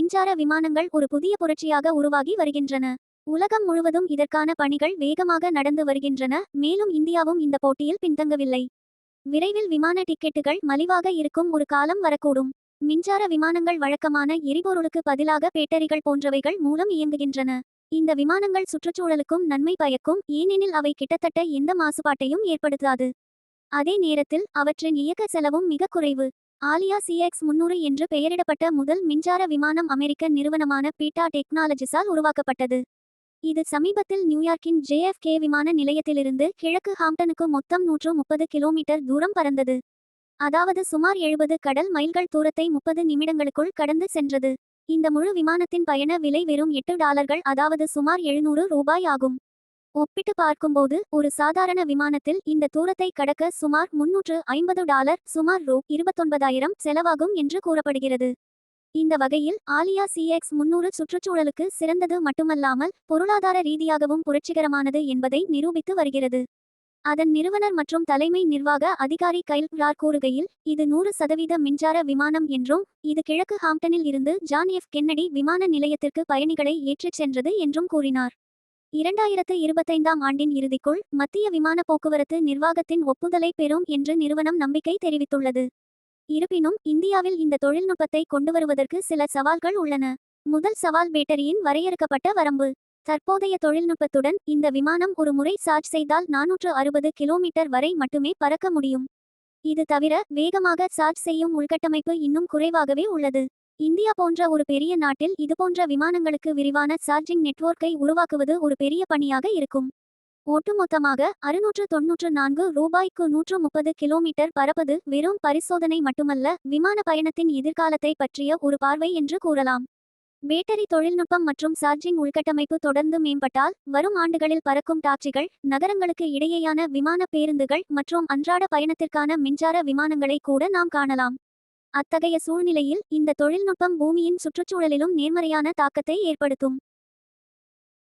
மின்சார விமானங்கள் ஒரு புதிய புரட்சியாக உருவாகி வருகின்றன. உலகம் முழுவதும் இதற்கான பணிகள் வேகமாக நடந்து வருகின்றன மேலும் இந்தியாவும் இந்த போட்டியில் பின்தங்கவில்லை. விரைவில் விமான டிக்கெட்டுகள் மலிவாக இருக்கும் ஒரு காலம் வரக்கூடும். மின்சார விமானங்கள் வழக்கமான எரிபொருளுக்கு பதிலாக பேட்டரிகள் போன்றவைகள் மூலம் இயங்குகின்றன. இந்த விமானங்கள் சுற்றுச்சூழலுக்கும் நன்மை பயக்கும் ஏனெனில் அவை கிட்டத்தட்ட எந்த மாசுபாட்டையும் ஏற்படுத்தாது. அதே நேரத்தில் அவற்றின் இயக்க செலவும் மிக குறைவு. ஆலியா சிஎக்ஸ் முன்னூறு என்று பெயரிடப்பட்ட முதல் மின்சார விமானம் அமெரிக்க நிறுவனமான பீட்டா டெக்னாலஜிஸால் உருவாக்கப்பட்டது. இது சமீபத்தில் நியூயார்க்கின் ஜேஎஃப்கே விமான நிலையத்திலிருந்து கிழக்கு ஹாம்டனுக்கு மொத்தம் நூற்று முப்பது கிலோமீட்டர் தூரம் பறந்தது. அதாவது சுமார் எழுபது கடல் மைல்கள் தூரத்தை முப்பது நிமிடங்களுக்குள் கடந்து சென்றது. இந்த முழு விமானத்தின் பயண விலை வெறும் எட்டு டாலர்கள் அதாவது சுமார் எழுநூறு ரூபாய் ஆகும். ஒப்பிட்டு பார்க்கும்போது ஒரு சாதாரண விமானத்தில் இந்த தூரத்தை கடக்க சுமார் முன்னூற்று ஐம்பது டாலர் சுமார் ரூ. இருபத்தொன்பதாயிரம் செலவாகும் என்று கூறப்படுகிறது. இந்த வகையில் ஆலியா சிஎக்ஸ் முன்னூறு சுற்றுச்சூழலுக்கு சிறந்தது மட்டுமல்லாமல் பொருளாதார ரீதியாகவும் புரட்சிகரமானது என்பதை நிரூபித்து வருகிறது. அதன் நிறுவனர் மற்றும் தலைமை நிர்வாக அதிகாரி கைல் ரார் கூறுகையில் இது நூறு சதவீத மின்சார விமானம் என்றும் இது கிழக்கு ஹாம்டனில் இருந்து ஜான் எஃப் கென்னடி விமான நிலையத்திற்கு பயணிகளை ஏற்றிச் சென்றது என்றும் கூறினார். இரண்டாயிரத்து இருபத்தைந்தாம் ஆண்டின் இறுதிக்குள் மத்திய விமான போக்குவரத்து நிர்வாகத்தின் ஒப்புதலை பெறும் என்று நிறுவனம் நம்பிக்கை தெரிவித்துள்ளது. இருப்பினும் இந்தியாவில் இந்த தொழில்நுட்பத்தை கொண்டுவருவதற்கு சில சவால்கள் உள்ளன. முதல் சவால் பேட்டரியின் வரையறுக்கப்பட்ட வரம்பு. தற்போதைய தொழில்நுட்பத்துடன் இந்த விமானம் ஒரு முறை சார்ஜ் செய்தால் நானூற்று அறுபது கிலோமீட்டர் வரை மட்டுமே பறக்க முடியும். இது தவிர வேகமாக சார்ஜ் செய்யும் உள்கட்டமைப்பு இன்னும் குறைவாகவே உள்ளது. இந்தியா போன்ற ஒரு பெரிய நாட்டில் இதுபோன்ற விமானங்களுக்கு விரிவான சார்ஜிங் நெட்வொர்க்கை உருவாக்குவது ஒரு பெரிய பணியாக இருக்கும். ஒட்டுமொத்தமாக அறுநூற்று தொன்னூற்று நான்கு ரூபாய்க்கு நூற்று முப்பது கிலோமீட்டர் பரப்பது வெறும் பரிசோதனை மட்டுமல்ல விமான பயணத்தின் எதிர்காலத்தை பற்றிய ஒரு பார்வை என்று கூறலாம். பேட்டரி தொழில்நுட்பம் மற்றும் சார்ஜிங் உள்கட்டமைப்பு தொடர்ந்து மேம்பட்டால் வரும் ஆண்டுகளில் பறக்கும் டாக்ஸிகள் நகரங்களுக்கு இடையேயான விமான பேருந்துகள் மற்றும் அன்றாட பயணத்திற்கான மின்சார விமானங்களை கூட நாம் காணலாம். அத்தகைய சூழ்நிலையில் இந்த தொழில்நுட்பம் பூமியின் சுற்றுச்சூழலிலும் நேர்மறையான தாக்கத்தை ஏற்படுத்தும்.